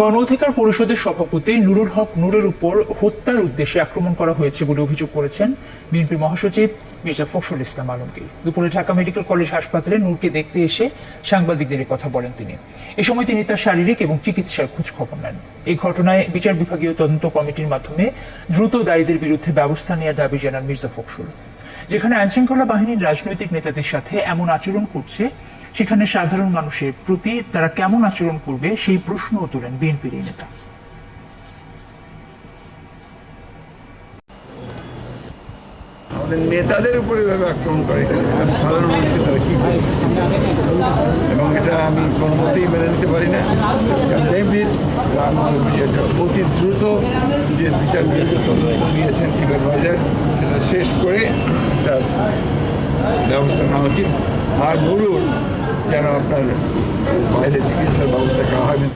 গণ অধিকার পরিষদের সভাপতি নুরুল হক নূরের উপর হত্যার উদ্দেশ্যে আক্রমণ করা হয়েছে বলে অভিযোগ করেছেন বিএনপি মহাসচিব মির্জা ফখরুল ইসলাম আলমগীর। দুপুরে ঢাকা মেডিকেল কলেজ হাসপাতালে নূরকে দেখতে এসে সাংবাদিকদের কথা বলেন তিনি। এ সময় তিনি তার শারীরিক এবং চিকিৎসার খোঁজ খবর নেন। এই ঘটনায় বিচার বিভাগীয় তদন্ত কমিটির মাধ্যমে দ্রুত দায়ীদের বিরুদ্ধে ব্যবস্থা নেওয়ার দাবি জানান মির্জা ফখরুল। যেখানে আইনশৃঙ্খলা বাহিনীর রাজনৈতিক নেতাদের সাথে এমন আচরণ করছে, সেখানে সাধারণ মানুষের প্রতি তারা কেমন আচরণ করবে, সেই প্রশ্নও তোলেন বিএনপির এই নেতা। নেতাদের উপরে এভাবে আক্রমণ করে। সাধারণ মানুষকে তারা কী করে এবং এটা আমি কোনো মতেই মেনে নিতে পারি না। অতি দ্রুত যে বিচার নিয়েছেন চিফ অ্যাডভাইজার সেটা শেষ করে Davus'tan hakim harp olur. Cenab-ı Hak. Mahalleti gitse Davus'ta kahve